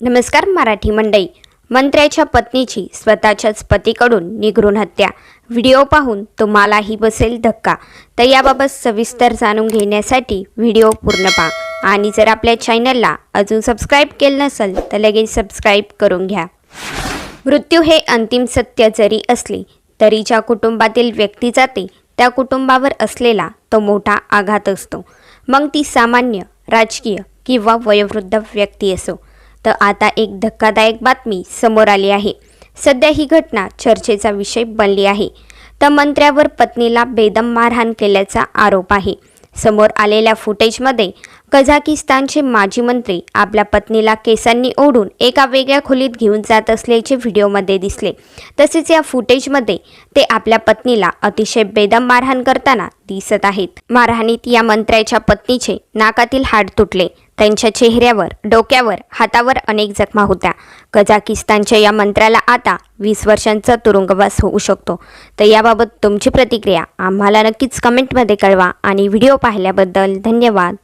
नमस्कार मराठी मंडई मंत्र्याच्या पत्नीची स्वतःच्याच पतीकडून निघरून हत्या. व्हिडिओ पाहून तुम्हालाही बसेल धक्का. तर याबाबत सविस्तर जाणून घेण्यासाठी व्हिडिओ पूर्ण पहा. आणि जर आपल्या चॅनलला अजून सबस्क्राईब केलं नसेल तर लगेच सबस्क्राईब करून घ्या. मृत्यू हे अंतिम सत्य जरी असले तरी ज्या कुटुंबातील व्यक्ती जाते त्या कुटुंबावर असलेला तो मोठा आघात असतो. मग ती सामान्य राजकीय किंवा वयोवृद्ध व्यक्ती असो. तर आता एक धक्कादायक बातमी समोर आली आहे. सध्या ही घटना चर्चेचा विषय बनली आहे. तर मंत्र्यावर पत्नीला बेदम मारहाण केल्याचा आरोप आहे. समोर आलेल्या फुटेजमध्ये कझाकिस्तानचे माजी मंत्री आपल्या पत्नीला केसांनी ओढून एका वेगळ्या खोलीत घेऊन जात असल्याचे व्हिडिओमध्ये दिसले. तसेच या फुटेजमध्ये ते आपल्या पत्नीला अतिशय बेदम मारहाण करताना दिसत आहेत. मारहाणीत या मंत्र्याच्या पत्नीचे नाकातील हाड तुटले. त्यांच्या चेहऱ्यावर डोक्यावर हातावर अनेक जखमा होत्या. कझाकिस्तानच्या या मंत्र्याला आता वीस वर्षांचा तुरुंगवास होऊ शकतो. तर याबाबत तुमची प्रतिक्रिया आम्हाला नक्कीच कमेंटमध्ये कळवा आणि व्हिडिओ पाहिल्याबद्दल धन्यवाद.